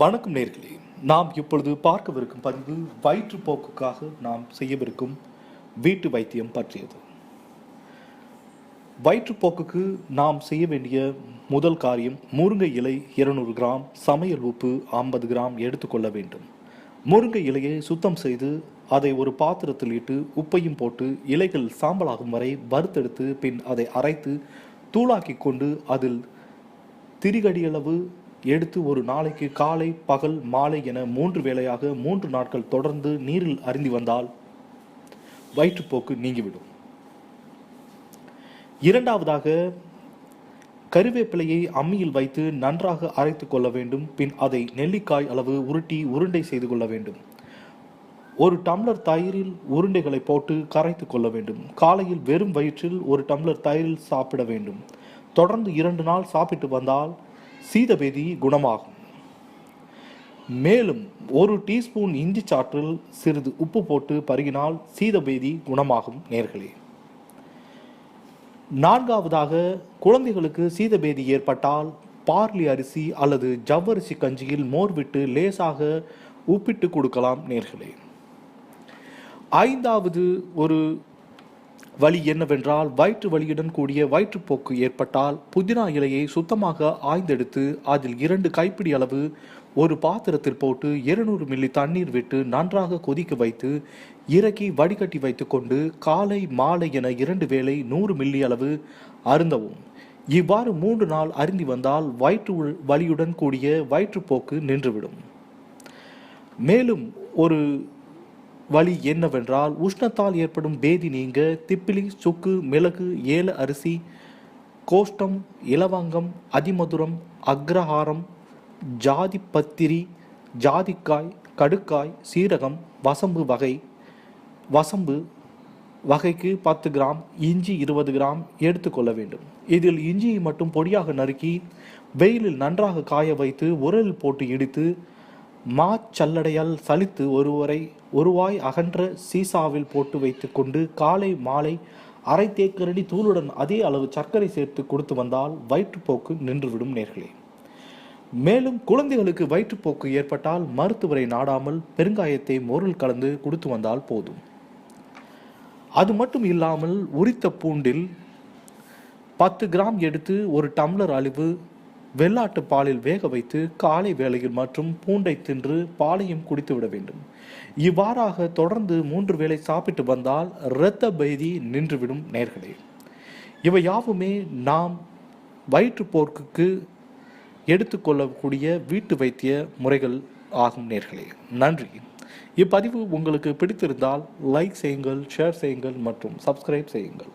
வணக்கம் நேர்களே நாம் இப்பொழுது பார்க்கவிருக்கும் பதிவு வயிற்றுப்போக்குக்காக நாம் செய்யவிருக்கும் வீட்டு வைத்தியம் பற்றியது. வயிற்றுப்போக்குக்கு நாம் செய்ய வேண்டிய முதல் காரியம் முருங்கை இலை இருநூறு கிராம் சமையல் உப்பு ஐம்பது கிராம் எடுத்துக்கொள்ள வேண்டும். முருங்கை இலையை சுத்தம் செய்து அதை ஒரு பாத்திரத்தில் இட்டு உப்பையும் போட்டு இலைகள் சாம்பலாகும் வரை வறுத்தெடுத்து பின் அதை அரைத்து தூளாக்கி கொண்டு அதில் திரிகடியளவு எடுத்து ஒரு நாளைக்கு காலை பகல் மாலை என மூன்று வேளையாக மூன்று நாட்கள் தொடர்ந்து நீரில் அருந்தி வந்தால் வயிற்றுப்போக்கு நீங்கிவிடும். இரண்டாவதாக கருவேப்பிலையை அம்மியில் வைத்து நன்றாக அரைத்து கொள்ள வேண்டும். பின் அதை நெல்லிக்காய் அளவு உருட்டி உருண்டை செய்து கொள்ள வேண்டும். ஒரு டம்ளர் தயிரில் உருண்டைகளை போட்டு கரைத்து கொள்ள வேண்டும். காலையில் வெறும் வயிற்றில் ஒரு டம்ளர் தயிரில் சாப்பிட வேண்டும். தொடர்ந்து இரண்டு நாள் சாப்பிட்டு வந்தால் சீதபேதி குணமாகும். மேலும் ஒரு டீஸ்பூன் இஞ்சி சாற்றில் சிறிது உப்பு போட்டு பருகினால் சீதபேதி குணமாகும் நேர்களே. நான்காவதாக குழந்தைகளுக்கு சீதபேதி ஏற்பட்டால் பார்லி அரிசி அல்லது ஜவ்வரிசி கஞ்சியில் மோர் விட்டு லேசாக உப்பிட்டு கொடுக்கலாம் நேர்களே. ஐந்தாவது ஒரு வலி என்னவென்றால் வயிற்று வலியுடன் கூடிய வயிற்றுப்போக்கு ஏற்பட்டால் புதினா இலையை சுத்தமாக ஆய்ந்தெடுத்து அதில் இரண்டு கைப்பிடி அளவு ஒரு பாத்திரத்தில் போட்டு இருநூறு மில்லி தண்ணீர் விட்டு நன்றாக கொதிக்க வைத்து இறக்கி வடிகட்டி வைத்துக்கொண்டு காலை மாலை என இரண்டு வேளை நூறு மில்லி அளவு அருந்தவும். இவ்வாறு மூன்று நாள் அருந்தி வந்தால் வயிற்று உள்- வலியுடன் கூடிய வயிற்றுப்போக்கு நின்றுவிடும். மேலும் ஒரு வழி என்னவென்றால் உஷ்ணத்தால் ஏற்படும் பேதி நீங்க திப்பிலி சுக்கு மிளகு ஏல அரிசி கோஷ்டம் இலவங்கம் அதிமதுரம் அக்ரஹாரம் ஜாதிப்பத்திரி ஜாதிக்காய் கடுக்காய் சீரகம் வசம்பு வகை. வசம்பு வகைக்கு பத்து கிராம் இஞ்சி இருபது கிராம் எடுத்துக்கொள்ள வேண்டும். இதில் இஞ்சியை மட்டும் பொடியாக நறுக்கி வெயிலில் நன்றாக காய வைத்து உரலில் போட்டு இடித்து மாச்சல்லடையால் சலித்து ஒருவரை ஒருவாய் அகன்ற சீசாவில் போட்டு வைத்துக்கொண்டு காலை மாலை அரை தேக்கரடி தூளுடன் அதே அளவு சர்க்கரை சேர்த்து கொடுத்து வந்தால் வயிற்றுப்போக்கு நின்றுவிடும் நேர்களே. மேலும் குழந்தைகளுக்கு வயிற்றுப்போக்கு ஏற்பட்டால் மருத்துவரை நாடாமல் பெருங்காயத்தை மோரில் கலந்து கொடுத்து வந்தால் போதும். அது மட்டும் இல்லாமல் உரித்த பூண்டில் பத்து கிராம் எடுத்து ஒரு டம்ளர் அளவு வெள்ளாட்டு பாலில் வேக வைத்து காலை வேளையில் மற்றும் பூண்டை தின்று பாலையும் குடித்து விட வேண்டும். இவ்வாறாக தொடர்ந்து மூன்று வேளை சாப்பிட்டு வந்தால் இரத்த பைதி நின்றுவிடும் நேர்களே. இவை யாவுமே நாம் வயிற்றுப்போக்குக்கு எடுத்துக்கொள்ளக்கூடிய வீட்டு வைத்திய முறைகள் ஆகும் நேர்களே. நன்றி. இப்பதிவு உங்களுக்கு பிடித்திருந்தால் லைக் செய்யுங்கள் ஷேர் செய்யுங்கள் மற்றும் சப்ஸ்கிரைப் செய்யுங்கள்.